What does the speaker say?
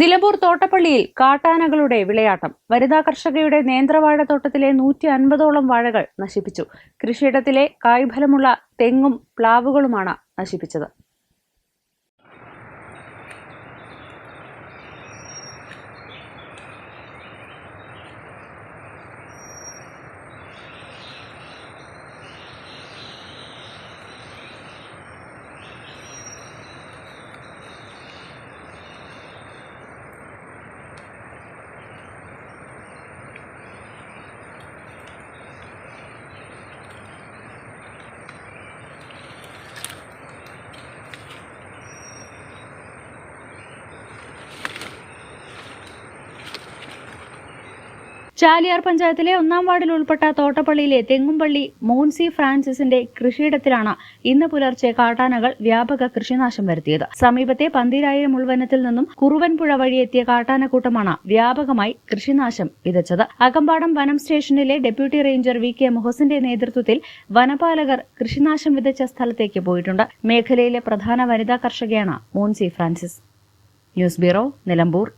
Nilambur തോട്ടപ്പള്ളിയിൽ കാട്ടാനകളുടെ വിളയാട്ടം. വനിതാ കർഷകയുടെ നേന്ത്രവാഴത്തോട്ടത്തിലെ നൂറ്റി അൻപതോളം വാഴകൾ നശിപ്പിച്ചു. കൃഷിയിടത്തിലെ കായ്ഫലമുള്ള തെങ്ങും പ്ലാവുകളുമാണ് നശിപ്പിച്ചത്. ചാലിയാർ പഞ്ചായത്തിലെ ഒന്നാം വാർഡിൽ ഉൾപ്പെട്ട തോട്ടപ്പള്ളിയിലെ തെങ്ങുംപള്ളി മോൻസി ഫ്രാൻസിസിന്റെ കൃഷിയിടത്തിലാണ് ഇന്ന് പുലർച്ചെ കാട്ടാനകൾ വ്യാപക കൃഷിനാശം വരുത്തിയത്. സമീപത്തെ പന്തിരായിരം ഉൾവനത്തിൽ നിന്നും കുറുവൻപുഴ വഴി എത്തിയ കാട്ടാനക്കൂട്ടമാണ് വ്യാപകമായി കൃഷിനാശം വിതച്ചത്. അകമ്പാടം വനം സ്റ്റേഷനിലെ ഡെപ്യൂട്ടി റേഞ്ചർ വി കെ മുഹസിന്റെ നേതൃത്വത്തിൽ വനപാലകർ കൃഷിനാശം വിതച്ച സ്ഥലത്തേക്ക് പോയിട്ടുണ്ട്. മേഖലയിലെ പ്രധാന വനിതാ കർഷകയാണ് Moncy Francis. News bureau Nilambur.